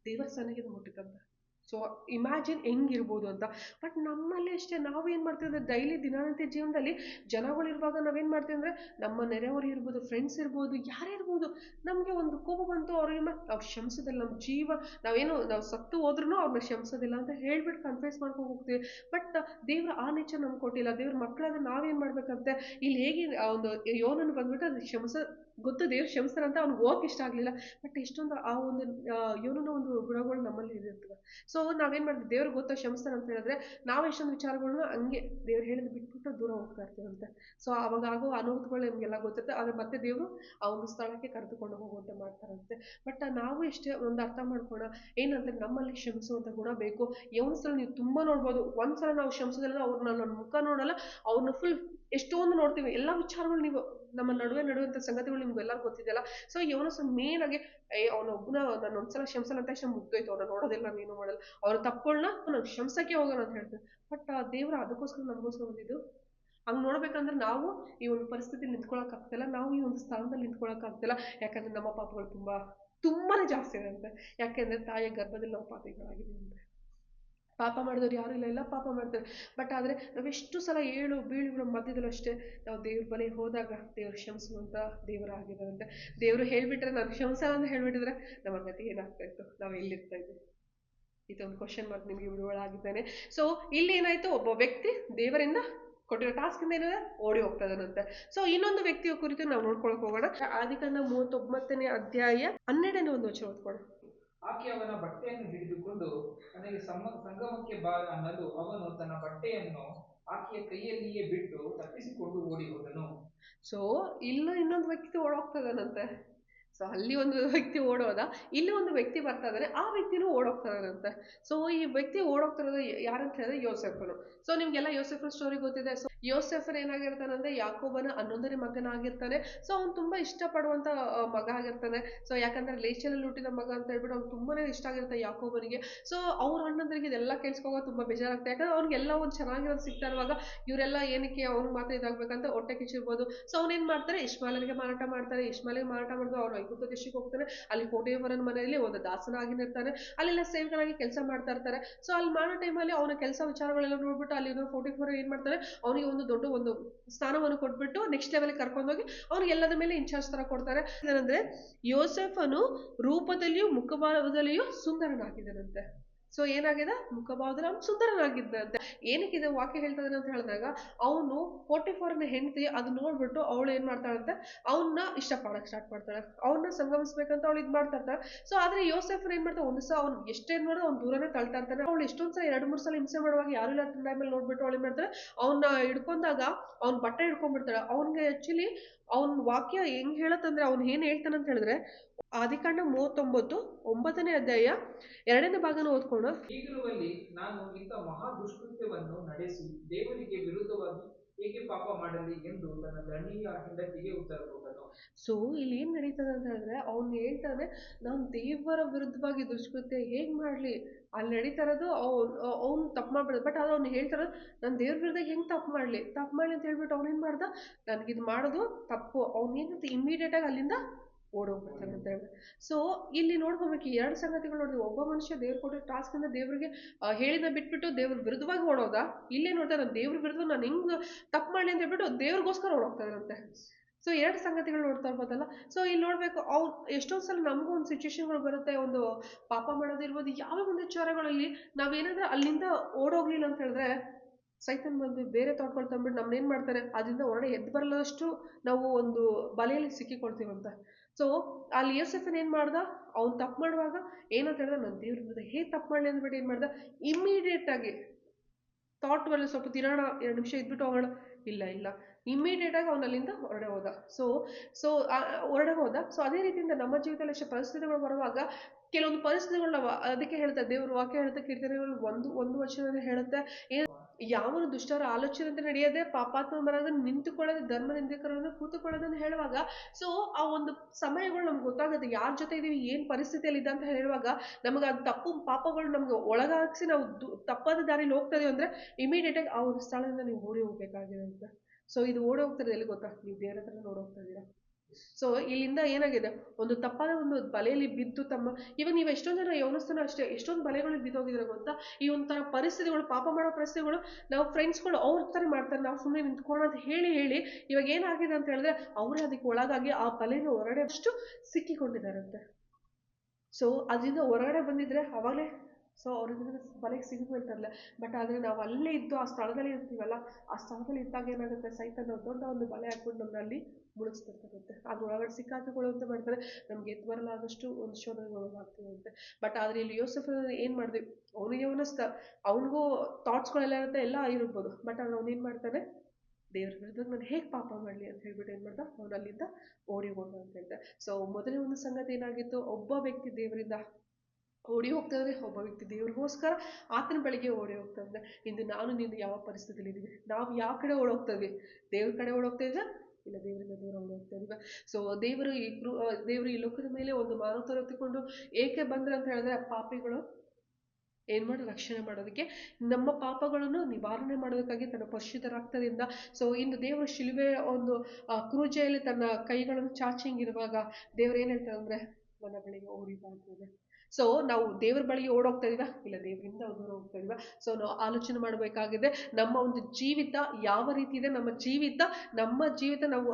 ದೇವರ ಸನ್ನಿಗೆ ಮುಟ್ಟಿತಂತೆ. ಸೊ ಇಮ್ಯಾಜಿನ್ ಹೆಂಗಿರ್ಬೋದು ಅಂತ. ಬಟ್ ನಮ್ಮಲ್ಲಿ ಅಷ್ಟೇ ನಾವು ಏನು ಮಾಡ್ತೀವಿ ಅಂದರೆ ಡೈಲಿ ದಿನನಿತ್ಯ ಜೀವನದಲ್ಲಿ ಜನಗಳಿರುವಾಗ ನಾವೇನು ಮಾಡ್ತೀವಿ ಅಂದರೆ ನಮ್ಮ ನೆರೆಯವರು ಇರ್ಬೋದು ಫ್ರೆಂಡ್ಸ್ ಇರ್ಬೋದು, ಯಾರೇ ಇರ್ಬೋದು, ನಮಗೆ ಒಂದು ಕೋಪ ಬಂತು ಅವ್ರಿಗೆ ನಾವು ಕ್ಷಮಿಸೋದಿಲ್ಲ. ನಮ್ಮ ಜೀವ, ನಾವೇನು, ನಾವು ಸತ್ತು ಹೋದ್ರೂ ಅವ್ರನ್ನ ಕ್ಷಮಿಸೋದಿಲ್ಲ ಅಂತ ಹೇಳ್ಬಿಟ್ಟು ಕನ್ಫ್ಯೂಸ್ ಮಾಡ್ಕೊಂಡು ಹೋಗ್ತೀವಿ. ಬಟ್ ದೇವ್ರ ಆ ನೇಚರ್ ನಮ್ಗೆ ಕೊಟ್ಟಿಲ್ಲ. ದೇವ್ರ ಮಕ್ಕಳಾದ್ರೆ ನಾವೇನು ಮಾಡ್ಬೇಕಂತೆ? ಇಲ್ಲಿ ಹೇಗೆ ಒಂದು ಯೋನನ್ನು ಬಂದ್ಬಿಟ್ಟು ಅದು ಕ್ಷಮಿಸ ಗೊತ್ತು ದೇವ್ರು ಕ್ಷಮಿಸ್ತಾರೆ ಅಂತ ಅವ್ನಿಗೆ ಹೋಗಕ್ಕೆ ಇಷ್ಟ ಆಗಲಿಲ್ಲ. ಬಟ್ ಇಷ್ಟೊಂದು ಆ ಒಂದು ಯೋನನ ಒಂದು ಗುಣಗಳು ನಮ್ಮಲ್ಲಿ ಇರ್ತವೆ ಸೊ ನಾವೇನು ಮಾಡ್ತೀವಿ? ದೇವ್ರಿಗೆ ಗೊತ್ತೋ ಕ್ಷಮಿಸ್ತಾರೆ ಅಂತ ಹೇಳಿದ್ರೆ ನಾವು ಎಷ್ಟೊಂದು ವಿಚಾರಗಳನ್ನ ಹಂಗೆ ದೇವ್ರು ಹೇಳಿದ್ ಬಿಟ್ಬಿಟ್ಟು ದೂರ ಹೋಗ್ತಾ ಇರ್ತೀವಂತೆ. ಸೊ ಅವಾಗ ಆಗೋ ಅನುಭವಗಳು ನಮಗೆಲ್ಲ ಗೊತ್ತಿರುತ್ತೆ. ಆದರೆ ಮತ್ತೆ ದೇವರು ಆ ಒಂದು ಸ್ಥಳಕ್ಕೆ ಕರೆದುಕೊಂಡು ಹೋಗುವಂತೆ ಮಾಡ್ತಾರಂತೆ. ಬಟ್ ನಾವು ಎಷ್ಟೇ ಒಂದು ಅರ್ಥ ಮಾಡ್ಕೋಣ ಏನಂದ್ರೆ ನಮ್ಮಲ್ಲಿ ಕ್ಷಮಿಸುವಂಥ ಗುಣ ಬೇಕು. ಸಲ ನೀವು ತುಂಬ ನೋಡ್ಬೋದು. ಒಂದ್ಸಲ ನಾವು ಕ್ಷಮಿಸೋದಿಲ್ಲ ಅವ್ರನ್ನ ನನ್ನ ಮುಖ ನೋಡಲ್ಲ, ಅವ್ರನ್ನ ಫುಲ್ ಎಷ್ಟೊಂದು ನೋಡ್ತೀವಿ. ಎಲ್ಲ ವಿಚಾರಗಳು ನೀವು, ನಮ್ಮ ನಡುವೆ ನಡುವಂಥ ಸಂಗತಿಗಳು ನಿಮ್ಗೆ ಎಲ್ಲರಿಗೂ ಗೊತ್ತಿದೆಯಲ್ಲ. ಸೊ ಇವನು ಮೇನ್ ಆಗಿ, ಏ, ಅವನೊಬ್ಬನ ನಾನು ಒಂದ್ಸಲ ಕ್ಷಮಿಸಲ್ಲ ಅಂತ ಅಷ್ಟೇ ಮುಗ್ದೋಯ್ತು. ಅವ್ನ ನೋಡೋದಿಲ್ಲ, ನಾನು ಏನು ಮಾಡಲ್ಲ. ಅವ್ರ ತಪ್ಪುಗಳನ್ನ ನಾನು ಶಂಸಕ್ಕೆ ಹೋಗೋಣ ಅಂತ ಹೇಳ್ತಾರೆ ಬಟ್ ಆ ದೇವ್ರ ಅದಕ್ಕೋಸ್ಕರ ನಮಗೋಸ್ಕರ ಬಂದಿದ್ದು? ಹಂಗೆ ನೋಡ್ಬೇಕಂದ್ರೆ ನಾವು ಈ ಒಂದು ನಿಂತ್ಕೊಳಕ್ ಆಗ್ತಿಲ್ಲ ನಾವು ಈ ಒಂದು ಸ್ಥಾನದಲ್ಲಿ ನಿಂತ್ಕೊಳಕ್ ಆಗ್ತಿಲ್ಲ ಯಾಕಂದ್ರೆ ನಮ್ಮ ಪಾಪಗಳು ತುಂಬಾ, ತುಂಬಾನೇ ಜಾಸ್ತಿ ಇದೆ ಅಂತೆ ಯಾಕೆಂದ್ರೆ ತಾಯಿಯ ಗರ್ಭದಲ್ಲಿ ನಾವು ಪಾಪಿಗಳಾಗಿದ್ದೀವಿ ಅಂತೆ. ಪಾಪ ಮಾಡಿದವ್ರು ಯಾರು ಇಲ್ಲ, ಎಲ್ಲ ಪಾಪ ಮಾಡ್ತಾರೆ. ಬಟ್ ಆದರೆ ನಾವೆಷ್ಟು ಸಲ ಏಳು ಬೀಳುಗಳ ಮಧ್ಯದಲ್ಲೂ ಅಷ್ಟೇ ನಾವು ದೇವ್ರ ಬಳಿ ಹೋದಾಗ ದೇವ್ರು ಕ್ಷಮಿಸುವಂಥ ದೇವರಾಗಿದ್ದಾರಂತೆ ದೇವರು ಹೇಳಿಬಿಟ್ರೆ ನಾನು ಶಂಸ ಅಂತ ಹೇಳಿಬಿಟ್ಟಿದ್ರೆ ನಮ್ಮ ಗತಿ ಏನಾಗ್ತಾ ಇತ್ತು? ನಾವು ಎಲ್ಲಿರ್ತಾ ಇದ್ವಿ? ಇದೊಂದು ಕ್ವಶನ್ ಮಾರ್ಕ್ ನಿಮಗೆ ಬಿಡುವಳಾಗಿದ್ದಾನೆ ಸೊ ಇಲ್ಲಿ ಏನಾಯಿತು? ಒಬ್ಬ ವ್ಯಕ್ತಿ ದೇವರಿಂದ ಕೊಟ್ಟಿರೋ ಟಾಸ್ಕ್ ಇಂದ ಏನಿದೆ? ಓಡಿ ಹೋಗ್ತದನಂತೆ. ಸೊ ಇನ್ನೊಂದು ವ್ಯಕ್ತಿಯ ಕುರಿತು ನಾವು ನೋಡ್ಕೊಳಕ್ ಹೋಗೋಣ. ಆದಿಕಾಂಡ ಮೂವತ್ತೊಂಬತ್ತನೇ ಅಧ್ಯಾಯ ಹನ್ನೆರಡನೇ ಒಂದು ವಚನ ಓದ್ಕೊಳ್ಳಿ ಆಕೆ ಅವನ ಬಟ್ಟೆಯನ್ನು ಹಿಡಿದುಕೊಂಡು ನನಗೆ ಸಮ, ಸಂಗಮಕ್ಕೆ ಬಾ ಅನ್ನಲು ಅವನು ತನ್ನ ಬಟ್ಟೆಯನ್ನು ಆಕೆಯ ಕೈಯಲ್ಲಿಯೇ ಬಿಟ್ಟು ತಪ್ಪಿಸಿಕೊಂಡು ಓಡಿ ಹೋದನು. ಸೊ ಇಲ್ಲೂ ಇನ್ನೊಂದು ವ್ಯಕ್ತಿ ಓಡೋಗ್ತದನಂತೆ. ಸೊ ಅಲ್ಲಿ ಒಂದು ವ್ಯಕ್ತಿ ಓಡೋದ, ಇಲ್ಲಿ ಒಂದು ವ್ಯಕ್ತಿ ಬರ್ತಾ ಇದ್ದಾನೆ ಆ ವ್ಯಕ್ತಿನೂ ಓಡೋಗ್ತಾ ಇದ್ದಾನಂತೆ ಸೊ ಈ ವ್ಯಕ್ತಿ ಓಡೋಗ್ತಿರೋದು ಯಾರಂತ ಹೇಳಿದ್ರೆ ಯೋಸೆಫನು ಸೊ ನಿಮ್ಗೆಲ್ಲ ಯೋಸೆಫನ ಸ್ಟೋರಿ ಗೊತ್ತಿದೆ. ಸೊ ಯೋಸೆಫನ್ ಏನಾಗಿರ್ತಾನೆ ಅಂದ್ರೆ ಯಾಕೋಬನ ಹನ್ನೊಂದನೇ ಮಗನಾಗಿರ್ತಾನೆ. ಸೊ ಅವ್ನು ತುಂಬಾ ಇಷ್ಟಪಡುವಂತ ಆ, ಮಗ ಆಗಿರ್ತಾನೆ. ಸೊ ಯಾಕಂದ್ರೆ ಲೇಚಲಲ್ಲಿ ಹುಟ್ಟಿದ ಮಗ ಅಂತ ಹೇಳ್ಬಿಟ್ಟು ಅವ್ನು ತುಂಬಾನೇ ಇಷ್ಟ ಆಗಿರುತ್ತೆ ಯಾಕೋಬನಿಗೆ. ಸೊ ಅವ್ರ ಅಣ್ಣಂದ್ರಿಗೆ ಇದೆಲ್ಲ ಕೇಳಿಸ್ಕೋವಾಗ ತುಂಬಾ ಬೇಜಾರಾಗುತ್ತೆ ಯಾಕಂದ್ರೆ ಅವ್ನಿಗೆಲ್ಲ ಒಂದು ಚೆನ್ನಾಗಿರೋದು ಸಿಗ್ತಾ ಇರುವಾಗ ಇವರೆಲ್ಲ ಏನಕ್ಕೆ ಅವ್ನಿಗೆ ಮಾತ್ರ ಇದಾಗ್ಬೇಕಂತ ಹೊಟ್ಟೆ ಕಿಚ್ಚಿರ್ಬೋದು. ಸೊ ಅವ್ನೇನ್ ಮಾಡ್ತಾರೆ ಇಶ್ಮಾಲನಿಗೆ ಮಾರಾಟ ಮಾಡ್ತಾರೆ ಇಶ್ಮಾಲಿಗೆ ಮಾರಾಟ ಮಾಡಿದ್ರು ಅವ್ರು ಐಗುಪ್ತ ದೇಶಕ್ಕೆ ಹೋಗ್ತಾರೆ ಅಲ್ಲಿ ಕೋಟೆಯವರನ ಮನೆಯಲ್ಲಿ ಒಂದು ದಾಸನಾಗಿರ್ತಾನೆ ಅಲ್ಲೆಲ್ಲ ಸೇವಕನಾಗಿ ಕೆಲಸ ಮಾಡ್ತಾ ಇರ್ತಾರೆ. ಸೊ ಅಲ್ಲಿ ಮಾಡೋ ಟೈಮಲ್ಲಿ ಅವನ ಕೆಲಸ ವಿಚಾರಗಳೆಲ್ಲ ನೋಡ್ಬಿಟ್ಟು ಅಲ್ಲಿ ಫೋರ್ಟಿ ಫೋರ್ ಏನ್ ಮಾಡ್ತಾರೆ ಅವನಿಗೆ ಒಂದು ದೊಡ್ಡ ಒಂದು ಸ್ಥಾನವನ್ನು ಕೊಟ್ಬಿಟ್ಟು ನೆಕ್ಸ್ಟ್ ಲೆವೆಲ್ ಕರ್ಕೊಂಡೋಗಿ ಅವ್ರಿಗೆ ಎಲ್ಲದ ಮೇಲೆ ಇನ್ಚಾರ್ಜ್ ತರ ಕೊಡ್ತಾರೆ. ಏನಂದ್ರೆ, ಯೋಸೆಫನು ರೂಪದಲ್ಲಿಯೂ ಮುಖಭಾವದಲ್ಲಿಯೂ ಸುಂದರನಾಗಿದ್ದಾನಂತೆ. ಸೊ ಏನಾಗಿದೆ? ಅವ್ನು ಸುಂದರನಾಗಿದ್ದಂತೆ ಏನಕ್ಕೆ ಇದು ವಾಕ್ಯ ಹೇಳ್ತಾ ಇದ್ದಾನೆ ಅಂತ ಹೇಳಿದಾಗ, ಅವನು ಫೋರ್ಟಿ ಫೋರ್ನ ಹೆಂಡತಿ, ಅದು ನೋಡ್ಬಿಟ್ಟು ಅವಳು ಏನ್ ಮಾಡ್ತಾಳಂತೆ ಅವನ್ನ ಇಷ್ಟಪಡಕ್ ಸ್ಟಾರ್ಟ್ ಮಾಡ್ತಾಳೆ. ಅವನ್ನ ಸಂಗಮಿಸ್ಬೇಕಂತ ಅವಳು ಇದು ಮಾಡ್ತಾ ಸೊ ಆದ್ರೆ ಯೋಸೆಫ್ ಏನ್ ಮಾಡ್ತಾ ಒಂದು ಸಹ ಅವ್ನು ಎಷ್ಟೇನ್ ಮಾಡೋದು ಅವ್ನು ದೂರನೇ ತಳ್ತಾ ಇರ್ತಾನೆ. ಅವಳು ಎಷ್ಟೊಂದ್ಸ ಸಲ, ಎರಡು, ಮೂರು ಸಲ ಹಿಂಸೆ ಮಾಡುವಾಗ ಯಾರು ಇಲ್ಲ ಟೈಮಲ್ಲಿ ನೋಡ್ಬಿಟ್ಟು ಅವಳು ಏನ್ ಮಾಡ್ತಾಳೆ? ಅವನ್ನ ಹಿಡ್ಕೊಂಡಾಗ ಅವ್ನ ಬಟ್ಟೆ ಹಿಡ್ಕೊಂಡ್ಬಿಡ್ತಾಳೆ. ಅವ್ನಿಗೆ ಆಕ್ಚುಲಿ ಅವ್ನ ವಾಕ್ಯ ಹೆಂಗ್ ಹೇಳತ್ತಂದ್ರೆ ಅವ್ನು ಏನ್ ಹೇಳ್ತಾನೆ ಅಂತ ಹೇಳಿದ್ರೆ, ಆದಿಕಾಂಡ ಮೂವತ್ತೊಂಬತ್ತು, ಒಂಬತ್ತನೇ ಅಧ್ಯಾಯ ಎರಡನೇ ಭಾಗನ ಓದ್ಕೊಂಡು ಹೀಗಿರುವಲ್ಲಿ ನಾನು ಇಂಥ ಮಹಾ ದುಷ್ಕೃತ್ಯವನ್ನು ನಡೆಸಿ ದೇವರಿಗೆ ವಿರುದ್ಧವಾಗಿ ಹೇಗೆ ಪಾಪ ಮಾಡಲಿ ಎಂದು ತನ್ನ ದಣಿಯ ಹೆಂಡತಿಗೆ ಉತ್ತರ ಕೊಟ್ಟನು. ಸೊ ಇಲ್ಲಿ ಏನ್ ನಡೀತದೆ ಅಂತ ಹೇಳಿದ್ರೆ, ಅವ್ನು ಹೇಳ್ತಾನೆ, ನಾನು ದೇವರ ವಿರುದ್ಧವಾಗಿ ದುಷ್ಕೃತ್ಯ ಹೇಗ್ ಮಾಡ್ಲಿ? ಅಲ್ಲಿ ನಡೀತಾ ಇರೋದು ಅವ್ನು ಅವ್ನು ತಪ್ಪು ಮಾಡ್ಬಿಡ್ದು. ಬಟ್ ಅದು ಅವ್ನು ಹೇಳ್ತಾರೋ ನಾನು ದೇವ್ರ ವಿರುದ್ಧ ಹೆಂಗ್ ತಪ್ಪು ಮಾಡ್ಲಿ? ತಪ್ಪು ಮಾಡ್ಲಿ ಅಂತ ಹೇಳ್ಬಿಟ್ಟು ಅವ್ನೇನ್ ಮಾಡ್ದ? ನನಗಿದು ಮಾಡೋದು ತಪ್ಪು. ಅವ್ನೇನಂತ ಇಮಿಡಿಯೇಟ್ ಆಗಿ ಅಲ್ಲಿಂದ ಓಡೋಗ್ಬಿಡ್ತಾನೆ ಅಂತ ಹೇಳಿ ಸೊ ಇಲ್ಲಿ ನೋಡ್ಕೋಬೇಕು ಎರಡು ಸಂಗತಿಗಳು ನೋಡಿದ್ವಿ ಒಬ್ಬ ಮನುಷ್ಯ ದೇವ್ರು ಕೊಟ್ಟಿರೋ ಟಾಸ್ಕ್ ಅಂದ್ರೆ ದೇವ್ರಿಗೆ ಹೇಳಿದ ಬಿಟ್ಬಿಟ್ಟು ದೇವ್ರ ವಿರುದ್ಧವಾಗಿ ಓಡೋದ? ಇಲ್ಲೇ ನೋಡ್ತಾ ನಾನು ದೇವ್ರ ವಿರುದ್ಧ ನಾನು ಹೆಂಗ್ ತಪ್ಪು ಮಾಡ್ಲಿ ಅಂತ ಹೇಳ್ಬಿಟ್ಟು ದೇವ್ರಿಗೋಸ್ಕರ ಓಡೋಗ್ತಾ ಇರಂತೆ. ಸೊ ಎರಡು ಸಂಗತಿಗಳು ನೋಡ್ತಾ ಇರ್ಬೋದಲ್ಲ? ಸೊ ಇಲ್ಲಿ ನೋಡ್ಬೇಕು, ಅವ್ರು, ಎಷ್ಟೊಂದು ಸಲ ನಮಗೂ ಒಂದು ಸಿಚುವೇಶನ್ಗಳು ಬರುತ್ತೆ, ಒಂದು ಪಾಪ ಮಾಡೋದಿರ್ಬೋದು ಯಾವ ಒಂದು ವಿಚಾರಗಳಲ್ಲಿ ನಾವೇನಾದ್ರೂ ಅಲ್ಲಿಂದ ಓಡೋಗ್ಲಿಲ್ಲ ಅಂತ ಹೇಳಿದ್ರೆ, ಸೈತನ್ ಬಂದು ಬೇರೆ ಥಾಟ್ಗಳು ತಂದ್ಬಿಟ್ಟು ನಮ್ಮನ್ನೇನು ಮಾಡ್ತಾರೆ? ಅದರಿಂದ ಹೊರಗಡೆ ಎದ್ದು ಬರಲಷ್ಟು ನಾವು ಒಂದು ಬಲೆಯಲ್ಲಿ ಸಿಕ್ಕಿಕೊಳ್ತೀವಂತ. ಸೊ ಅಲ್ಲಿ ಯೋಸೆಫನ್ ಏನು ಮಾಡ್ದ? ಅವ್ನು ತಪ್ಪು ಮಾಡುವಾಗ ಏನಂತ ಹೇಳಿದ್ರೆ ನನ್ನ ದೇವ್ರ ವಿರುದ್ಧ ಹೇಗೆ ತಪ್ಪು ಮಾಡಲಿ ಅಂದ್ಬಿಟ್ಟು ಏನು ಮಾಡ್ದ? ಇಮ್ಮಿಡಿಯೇಟಾಗಿ ಥಾಟ್ ಮೇಲೆ ಸ್ವಲ್ಪ ತಿರೋಣ ಎರಡು ನಿಮಿಷ ಇದ್ಬಿಟ್ಟು ಹೋಗೋಣ ಇಲ್ಲ ಇಲ್ಲ. ಇಮಿಡಿಯೇಟ್ ಆಗಿ ಅವ್ನು ಅಲ್ಲಿಂದ ಹೊರಡೆ ಹೋದ. ಸೊ ಸೊ ಹೊರಡೆ ಹೋದ. ಸೊ ಅದೇ ರೀತಿಯಿಂದ ನಮ್ಮ ಜೀವಿತದಲ್ಲಿ ಎಷ್ಟು ಪರಿಸ್ಥಿತಿಗಳು ಬರುವಾಗ ಕೆಲವೊಂದು ಪರಿಸ್ಥಿತಿಗಳು ಅದಕ್ಕೆ ಹೇಳ್ತಾರೆ ದೇವರು ವಾಕ್ಯ ಹೇಳ್ತಾ, ಕೀರ್ತನೆಗಳು ಒಂದು ಒಂದು ವಚನ ಹೇಳುತ್ತೆ. ಏನ್ ಯಾವನು ದುಷ್ಟರ ಆಲೋಚನೆ ನಡೆಯದೆ ಪಾಪಾತ್ಮ ಬರೋದನ್ನ ನಿಂತುಕೊಳ್ಳದೆ ಧರ್ಮ ನಿಂದಕರನ್ನು ಕೂತುಕೊಳ್ಳೋದನ್ನು ಹೇಳುವಾಗ ಸೊ ಆ ಒಂದು ಸಮಯಗಳು ನಮ್ಗೆ ಗೊತ್ತಾಗುತ್ತೆ ಯಾರ ಜೊತೆ ಇದೀವಿ, ಏನು ಪರಿಸ್ಥಿತಿಯಲ್ಲಿ ಇದೆ ಅಂತ ಹೇಳುವಾಗ ನಮಗೆ ಅದು ತಪ್ಪು ಪಾಪಗಳು ನಮ್ಗೆ ಒಳಗಾಗಿಸಿ ನಾವು ತಪ್ಪಾದ ದಾರಿಲಿ ಹೋಗ್ತಾ ಇದೀವಿ ಅಂದ್ರೆ ಇಮಿಡಿಯೇಟ್ ಆಗಿ ಆ ಒಂದು ಸ್ಥಳದಿಂದ ನೀವು ಓಡಿ ಹೋಗ್ಬೇಕಾಗಿರುತ್ತೆ ಸೊ ಇದು ಓಡಿ ಹೋಗ್ತಿರೋದು ಎಲ್ಲಿ ಗೊತ್ತಾ? ನೀವು ಬೇರೆ ಹತ್ರ ನೋಡೋಗ್ತಾ ಇದ್ದೀರಾ? ಸೊ ಇಲ್ಲಿಂದ ಏನಾಗಿದೆ? ಒಂದು ತಪ್ಪಾದ ಒಂದು ಬಲೆಯಲ್ಲಿ ಬಿದ್ದು ತಮ್ಮ ಇವಾಗ ನೀವು ಎಷ್ಟೊಂದು ಜನ ಯೌನಸ್ಥನ ಅಷ್ಟೇ, ಎಷ್ಟೊಂದು ಬಲೆಗಳಲ್ಲಿ ಬಿದ್ದೋಗಿದ್ರೆ ಗೊತ್ತಾ? ಈ ಒಂಥರ ಪರಿಸ್ಥಿತಿಗಳು, ಪಾಪ ಮಾಡೋ ಪರಿಸ್ಥಿತಿಗಳು, ನಾವು ಫ್ರೆಂಡ್ಸ್ಗಳು ಅವ್ರ ಥರ ಮಾಡ್ತಾರೆ, ನಾವು ಸುಮ್ಮನೆ ನಿಂತ್ಕೊಳ್ಳೋ ಅಂತ ಹೇಳಿ ಹೇಳಿ, ಇವಾಗ ಏನಾಗಿದೆ ಅಂತ ಹೇಳಿದ್ರೆ, ಅವರೇ ಅದಕ್ಕೆ ಒಳಗಾಗಿ ಆ ಬಲೆನ ಹೊರಗಡೆ ಅಷ್ಟು ಸಿಕ್ಕಿಕೊಂಡಿದ್ದಾರಂತೆ. ಸೊ ಅದರಿಂದ ಹೊರಗಡೆ ಬಂದಿದ್ರೆ ಅವಾಗಲೇ ಸೊ ಅವ್ರಿಂದ ಬಲೆಗೆ ಸಿಗಬೇಕಲ್ಲ ಬಟ್ ಆದರೆ ನಾವು ಅಲ್ಲೇ ಇದ್ದು ಆ ಸ್ಥಳದಲ್ಲಿ ಇರ್ತೀವಲ್ಲ, ಆ ಸ್ಥಳದಲ್ಲಿ ಇದ್ದಾಗ ಏನಾಗುತ್ತೆ? ಸೈತನ ದೊಡ್ಡ ಒಂದು ಬಲೆ ಹಾಕ್ಬಿಟ್ಟು ನಮ್ಮನ್ನ ಅಲ್ಲಿ ಮುಳುಗಿಸ್ಬಿಡ್ತಾರಂತೆ ಅದು ಒಳಗಡೆ ಸಿಕ್ಕಾಕಿಕೊಳ್ಳುವಂತೆ ಮಾಡ್ತಾರೆ. ನಮ್ಗೆ ಎದ್ದು ಒಂದು ಶೋಧನೆಗಳು ಆಗ್ತಿವಂತೆ ಬಟ್ ಆದರೆ ಇಲ್ಲಿ ಯೋಸಫ್ ಏನು ಮಾಡಿದೆ ಅವನಿಗೆ ಅವನ ಸ್ತ ಅವನಿಗೂ ಥಾಟ್ಸ್ಗಳೆಲ್ಲ ಇರುತ್ತೆ, ಎಲ್ಲ ಇರ್ಬೋದು ಬಟ್ ಅವ್ನು ಏನು ಮಾಡ್ತಾನೆ? ದೇವ್ರ ವಿರುದ್ಧ ನಾನು ಹೇಗೆ ಪಾಪ ಮಾಡಲಿ ಅಂತ ಹೇಳ್ಬಿಟ್ಟು ಏನು ಮಾಡ್ದ? ಅವನು ಅಲ್ಲಿಂದ ಓಡಿ ಹೋದ ಅಂತ ಹೇಳ್ದೆ. ಸೊ ಮೊದಲೇ ಒಂದು ಸಂಗತಿ ಏನಾಗಿತ್ತು? ಒಬ್ಬ ವ್ಯಕ್ತಿ ದೇವರಿಂದ ಓಡಿ ಹೋಗ್ತಾ ಇದ್ರೆ ಒಬ್ಬ ವ್ಯಕ್ತಿ ದೇವ್ರಿಗೋಸ್ಕರ ಆತನ ಬಳಿಗೆ ಓಡಿ ಹೋಗ್ತಾ ಇದ್ದೆ ಇಂದು ನಾನು ನಿನ್ನ ಯಾವ ಪರಿಸ್ಥಿತಿಯಲ್ಲಿ ಇದ್ದೀವಿ ನಾವು ಯಾವ ಕಡೆ ಓಡೋಗ್ತಾ ಇದ್ವಿ ದೇವ್ರ ಕಡೆ ಓಡೋಗ್ತಾ ಇದ್ದ ಇಲ್ಲ ದೇವರಿಂದ ದೂರ ಓಡೋಗ್ತಾ ಇದ್ವಿ ಸೊ ದೇವರು ಈ ಕೃ ದೇವರು ಈ ಲೋಕದ ಮೇಲೆ ಒಂದು ಮಾನವತರ ಹೊತ್ತುಕೊಂಡು ಏಕೆ ಬಂದ್ರೆ ಅಂತ ಹೇಳಿದ್ರೆ ಪಾಪಿಗಳು ಏನು ಮಾಡಿ, ರಕ್ಷಣೆ ಮಾಡೋದಕ್ಕೆ ನಮ್ಮ ಪಾಪಗಳನ್ನು ನಿವಾರಣೆ ಮಾಡೋದಕ್ಕಾಗಿ ತನ್ನ ಪರಿಶುದ್ಧ ರಕ್ತದಿಂದ ಸೊ ಇಂದು ದೇವರು ಶಿಲುಬೆ ಒಂದು ಕ್ರೂಜೆಯಲ್ಲಿ ತನ್ನ ಕೈಗಳನ್ನು ಚಾಚಂಗಿರುವಾಗ ದೇವ್ರು ಏನು ಹೇಳ್ತಾರೆ ಅಂದ್ರೆ, ನನ್ನ ಬಳಿಗೆ ಓಡಿ ಬಾ ಸೊ ನಾವು ದೇವ್ರ ಬಳಿಗೆ ಓಡೋಗ್ತಾ ಇದೀವಾ? ಇಲ್ಲ, ದೇವರಿಂದ ದೂರ ಹೋಗ್ತಾ ಇದೀವಾ? ಸೊ ನಾವು ಆಲೋಚನೆ ಮಾಡಬೇಕಾಗಿದೆ. ನಮ್ಮ ಒಂದು ಜೀವಿತ ಯಾವ ರೀತಿ ಇದೆ? ನಮ್ಮ ಜೀವಿತ ನಮ್ಮ ಜೀವಿತ ನಾವು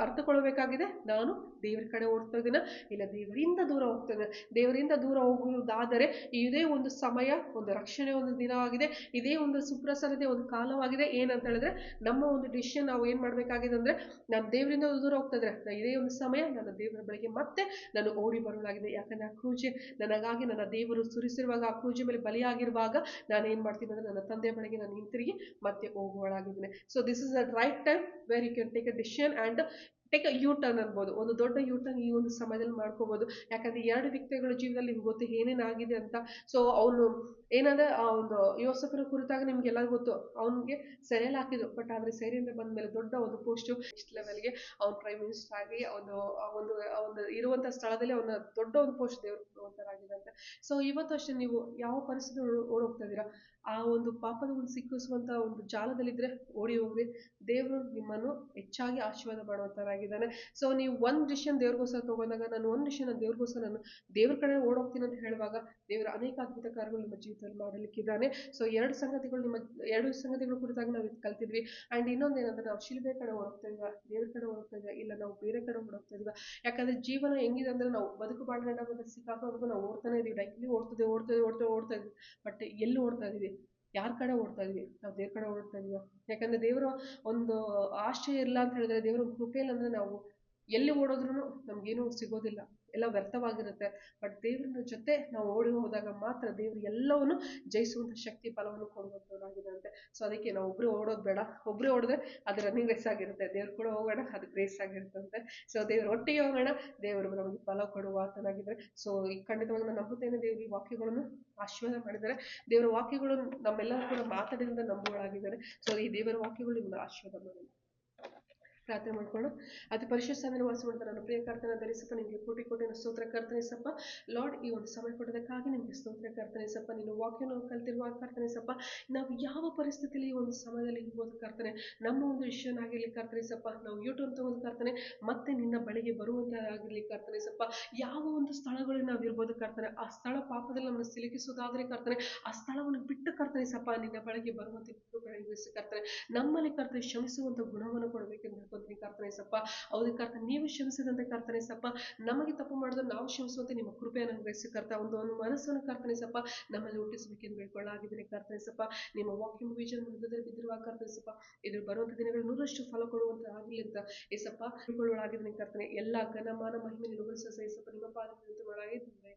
ಅರ್ಥಕೊಳ್ಬೇಕಾಗಿದೆ ನಾನು ದೇವ್ರ ಕಡೆ ಓಡ್ತಾ ಇದ್ದೀನ ಇಲ್ಲ ದೇವರಿಂದ ದೂರ ಹೋಗ್ತಾ ದೇವರಿಂದ ದೂರ ಹೋಗುವುದಾದರೆ ಇದೇ ಒಂದು ಸಮಯ, ಒಂದು ರಕ್ಷಣೆ ಒಂದು ದಿನ ಆಗಿದೆ. ಇದೇ ಒಂದು ಸುಪ್ರಸನ್ನತೆ, ಒಂದು ಕಾಲವಾಗಿದೆ. ಏನಂತ ಹೇಳಿದ್ರೆ ನಮ್ಮ ಒಂದು ಡಿಸಿಷನ್ ನಾವು ಏನು ಮಾಡಬೇಕಾಗಿದೆ ಅಂದರೆ ನಾನು ದೇವರಿಂದ ದೂರ ಹೋಗ್ತಾ ಇದ್ರೆ ಇದೇ ಒಂದು ಸಮಯ ನನ್ನ ದೇವರ ಬಳಿಗೆ ಮತ್ತೆ ನಾನು ಓಡಿ ಬರಲಾಗಿದೆ ಯಾಕಂದ್ರೆ ಆ ಕ್ರೂಜೆ ನನಗಾಗಿ ನನ್ನ ದೇವರು ಸುರಿಸಿರುವಾಗ ಆ ಕ್ರೂಜೆ ಮೇಲೆ ಬಲಿಯಾಗಿರುವಾಗ ನಾನು ಏನು ಮಾಡ್ತೀನಿ ಅಂದರೆ ನನ್ನ ತಂದೆ ಬಳಿಗೆ ನಾನು ಹಿಂತಿರುಗಿ ಮತ್ತೆ ಹೋಗುವಳಾಗಿದ್ದೇನೆ. So this is a right time where you can take a decision and take a U turn ಅನ್ಬೋದು. ಒಂದು ದೊಡ್ಡ ಯೂ ಟರ್ನ್ ಈ ಒಂದು ಸಮಯದಲ್ಲಿ ಮಾಡ್ಕೋಬೋದು. ಯಾಕಂದ್ರೆ ಎರಡು ವ್ಯಕ್ತಿಗಳ ಜೀವನದಲ್ಲಿ ಗೊತ್ತು ಏನೇನಾಗಿದೆ ಅಂತ. ಸೊ ಅವನು ಏನಂದ್ರೆ, ಆ ಒಂದು ಯೋಸಫನ ಕುರಿತಾಗ ನಿಮ್ಗೆಲ್ಲ ಗೊತ್ತು. ಅವನಿಗೆ ಸೆರೆಯಲ್ಲಿ ಹಾಕಿದ್ರು. ಬಟ್ ಆದರೆ ಸೆರೆಯಿಂದ ಬಂದ ಮೇಲೆ ದೊಡ್ಡ ಒಂದು ಪೋಸ್ಟು ಇಷ್ಟು ಲೆವೆಲ್ಗೆ ಅವ್ನು ಪ್ರೈಮ್ ಮಿನಿಸ್ಟರ್ ಆಗಿ ಒಂದು ಒಂದು ಒಂದು ಇರುವಂಥ ಸ್ಥಳದಲ್ಲಿ ಅವನ ದೊಡ್ಡ ಒಂದು ಪೋಸ್ಟ್ ದೇವರಾಗಿದೆ ಅಂತ ಸೊ ಇವತ್ತು ಅಷ್ಟೇ ನೀವು ಯಾವ ಪರಿಸ್ಥಿತಿ ಓಡ್- ಓಡೋಗ್ತಾ ಇದ್ದೀರಾ? ಆ ಒಂದು ಪಾಪದ ಒಂದು ಸಿಕ್ಕಿಸುವಂಥ ಒಂದು ಜಾಲದಲ್ಲಿದ್ದರೆ ಓಡಿ ಹೋಗ್ರಿ. ದೇವರು ನಿಮ್ಮನ್ನು ಹೆಚ್ಚಾಗಿ ಆಶೀರ್ವಾದ ಮಾಡುವಂಥರಾಗಿದ್ದಾನೆ ಸೊ ನೀವು ಒಂದು ಡಿಸಿಷನ್ ದೇವ್ರಿಗೋಸ್ಕರ ತಗೊಂಡಾಗ ನಾನು ಒಂದು ಡಿಸಿಷನ್ ದೇವ್ರಿಗೋಸ್ಕರ ನಾನು ದೇವ್ರ ಕಡೆ ಓಡೋಗ್ತೀನಿ ಅಂತ ಹೇಳುವಾಗ ದೇವರ ಅನೇಕ ಅದ್ಭುತ ಕಾರ್ಯಗಳು ನಿಮ್ಮ ಜೀವಿತದಲ್ಲಿ ಮಾಡಲಿಕ್ಕಿದ್ದಾನೆ. ಸೊ ಎರಡು ಸಂಗತಿಗಳು ನಿಮ್ಮ, ಎರಡು ಸಂಗತಿಗಳು ಕುರಿತಾಗಿ ನಾವು ಇದು ಕಲ್ತಿದ್ವಿ. ಆ್ಯಂಡ್ ಇನ್ನೊಂದು ಏನಂದ್ರೆ ನಾವು ಶಿಲ್ಬೆ ಕಡೆ ಓಡೋಗ್ತಾ ಇದ್ವಾ, ದೇವ್ರ ಕಡೆ ಓಡೋಗ್ತಾ ಇದ್ವಾ, ಇಲ್ಲ ನಾವು ಬೇರೆ ಕಡೆ ಓಡೋಗ್ತಾ ಇದ್ವಾ? ಯಾಕಂದ್ರೆ ಜೀವನ ಹೆಂಗಿದೆ ಅಂದ್ರೆ ನಾವು ಬದುಕು ಬಾಳ್ಗಂಡ ಸಿಕ್ಕಾಕೋವರೆಗೂ ನಾವು ಓಡ್ತಾನೆ ಇದೀವಿ. ಡೈಲಿ ಓಡ್ತದೆ ಓಡ್ತದೆ ಓಡ್ತದೆ ಓಡ್ತಾ ಇದ್ವಿ ಬಟ್ ಎಲ್ಲಿ ಓಡ್ತಾ ಇದೀವಿ? ಯಾರ ಕಡೆ ಓಡ್ತಾ ಇದೀವಿ? ನಾವು ದೇವ್ರ ಕಡೆ ಓಡ್ತಾ ಇದೀವ? ಯಾಕಂದ್ರೆ ದೇವರ ಒಂದು ಆಶ್ರಯ ಇಲ್ಲ ಅಂತ ಹೇಳಿದ್ರೆ ದೇವರ ಕೃಪೆ ಇಲ್ಲ ಅಂದ್ರೆ ನಾವು ಎಲ್ಲಿ ಓಡೋದ್ರೂ ನಮ್ಗೇನು ಸಿಗೋದಿಲ್ಲ. ಎಲ್ಲ ವ್ಯರ್ಥವಾಗಿರುತ್ತೆ. ಬಟ್ ದೇವರ ಜೊತೆ ನಾವು ಓಡಿ ಹೋದಾಗ ಮಾತ್ರ ದೇವ್ರು ಎಲ್ಲವನ್ನು ಜಯಿಸುವಂಥ ಶಕ್ತಿ ಫಲವನ್ನು ಕೊಡುವಂಥದ್ದಾಗಿರುತ್ತೆ ಸೊ ಅದಕ್ಕೆ ನಾವು ಒಬ್ಬರೇ ಓಡೋದು ಬೇಡ. ಒಬ್ಬರೇ ಓಡಿದ್ರೆ ಅದು ರನ್ನಿಂಗ್ ರೇಸ್ ಆಗಿರುತ್ತೆ. ದೇವ್ರ ಕೂಡ ಹೋಗೋಣ, ಅದು ರೇಸ್ ಆಗಿರುತ್ತಂತೆ. ಸೊ ದೇವ್ರ ಒಟ್ಟಿಗೆ ಹೋಗೋಣ, ದೇವರು ನಮಗೆ ಫಲ ಕೊಡುವ ಆತನಾಗಿದ್ದರೆ. ಸೊ ಈ ಖಂಡಿತವಾಗಿ ನಾನು ನಂಬುತ್ತೇನೆ ದೇವ್ರ ಈ ವಾಕ್ಯಗಳನ್ನು ಆಶೀರ್ವಾದ ಮಾಡಿದ್ದಾರೆ. ದೇವರ ವಾಕ್ಯಗಳು ನಮ್ಮೆಲ್ಲರೂ ಕೂಡ ಮಾತಾಡಿದ್ರಿಂದ ನಂಬುಗಳಾಗಿದ್ದಾರೆ ಸೊ ಈ ದೇವರ ವಾಕ್ಯಗಳು ನಿಮ್ಮನ್ನು ಆಶೀರ್ವಾದ ಮಾಡಿ. ಪ್ರಾರ್ಥನೆ ಮಾಡಿಕೊಂಡು, ಅತಿ ಪರಿಶುದ್ಧ ಸ್ಥಾನದಲ್ಲಿ ವಾಸ ಮಾಡ್ತಾರೆ ನನ್ನ ಪ್ರಿಯ ಕರ್ತನ ಧರಿಸಪ್ಪ ನಿಮಗೆ ಕೋಟಿ ಕೋಟಿ ಸ್ತೋತ್ರ. ಕರ್ತನಿಸಪ್ಪ ಲಾರ್ಡ್, ಈ ಒಂದು ಸಮಯ ಕೊಡೋದಕ್ಕಾಗಿ ನಿಮಗೆ ಸ್ತೋತ್ರ. ಕರ್ತನಿಸಪ್ಪ ನೀನು ವಾಕ್ಯವನ್ನು ಕಲ್ತಿರುವ ಕರ್ತನಿಸಪ್ಪ ನಾವು ಯಾವ ಪರಿಸ್ಥಿತಿಯಲ್ಲಿ ಈ ಒಂದು ಸಮಯದಲ್ಲಿ ಇರ್ಬೋದು ಕರ್ತನೆ? ನಮ್ಮ ಒಂದು ವಿಷಯನ ಕರ್ತನೆ ಕರ್ತನಿಸಪ್ಪ ನಾವು ಯೂಟ್ಯೂಬ್ ತಗೊಂಡು ಕರ್ತನೆ, ಮತ್ತೆ ನಿನ್ನ ಬಳಿಗೆ ಬರುವಂತಾಗಿರ್ಲಿ ಕರ್ತನಿಸಪ್ಪ ಯಾವ ಒಂದು ಸ್ಥಳಗಳಲ್ಲಿ ನಾವು ಇರ್ಬೋದು ಕರ್ತನೆ? ಆ ಸ್ಥಳ ಪಾಪದಲ್ಲಿ ನಮ್ಮನ್ನು ಸಿಲುಕಿಸೋದಾದ್ರೆ ಕರ್ತನೆ, ಆ ಸ್ಥಳವನ್ನು ಬಿಟ್ಟು ಕರ್ತನಿಸಪ್ಪ ನಿನ್ನ ಬಳಿಗೆ ಬರುವಂತೆ ಕರ್ತನೆ, ನಮ್ಮಲ್ಲಿ ಕರ್ತನೆ ಶ್ರಮಿಸುವಂಥ ಗುಣವನ್ನು ಕೊಡಬೇಕೆಂದು ಬೇಡ್ಕೊತೀನಿ ಕರ್ತನೇಸಪ್ಪ ಹೌದು ಕರ್ತ ನೀವು ಕ್ಷಮಿಸಿದಂತೆ ಕರ್ತನೆ ಸಪ್ಪ ನಮಗೆ ತಪ್ಪು ಮಾಡಿದ್ರೆ ನಾವು ಕ್ಷಮಿಸುವಂತೆ ನಿಮ್ಮ ಕೃಪೆಯನ್ನು ಅನುಗ್ರಹಿಸಿ ಕರ್ತ. ಒಂದು ಒಂದು ಮನಸ್ಸನ್ನು ಕರ್ತನೆ ಸಪ್ಪ ನಮ್ಮಲ್ಲಿ ಹುಟ್ಟಿಸಬೇಕೆಂದು ಬೇಡ್ಕೊಳ್ಳಾಗಿದ್ದೀನಿ ಕರ್ತನೇಸಪ್ಪ ನಿಮ್ಮ ವಾಕಿಂಗ್ ವಿಜನ್ ಮೃಗದಲ್ಲಿ ಬಿದ್ದಿರುವ ಕರ್ತನೇಸಪ್ಪ ಇದು ಬರುವಂಥ ದಿನಗಳು ನೂರಷ್ಟು ಫಲ ಕೊಡುವಂತ ಆಗಲಿ ಅಂತ ಏಸಪ್ಪ ತಿಳ್ಕೊಳ್ಳೋಳಾಗಿದ್ದೀನಿ ಕರ್ತನೆ. ಎಲ್ಲ ಘನಮಾನ ಮಹಿಮೆ ನಿರ್ವಹಿಸಪ್ಪ ನಿಮ್ಮ ಪಾದ ಮಾಡಾಗಿದ್ದೀನಿ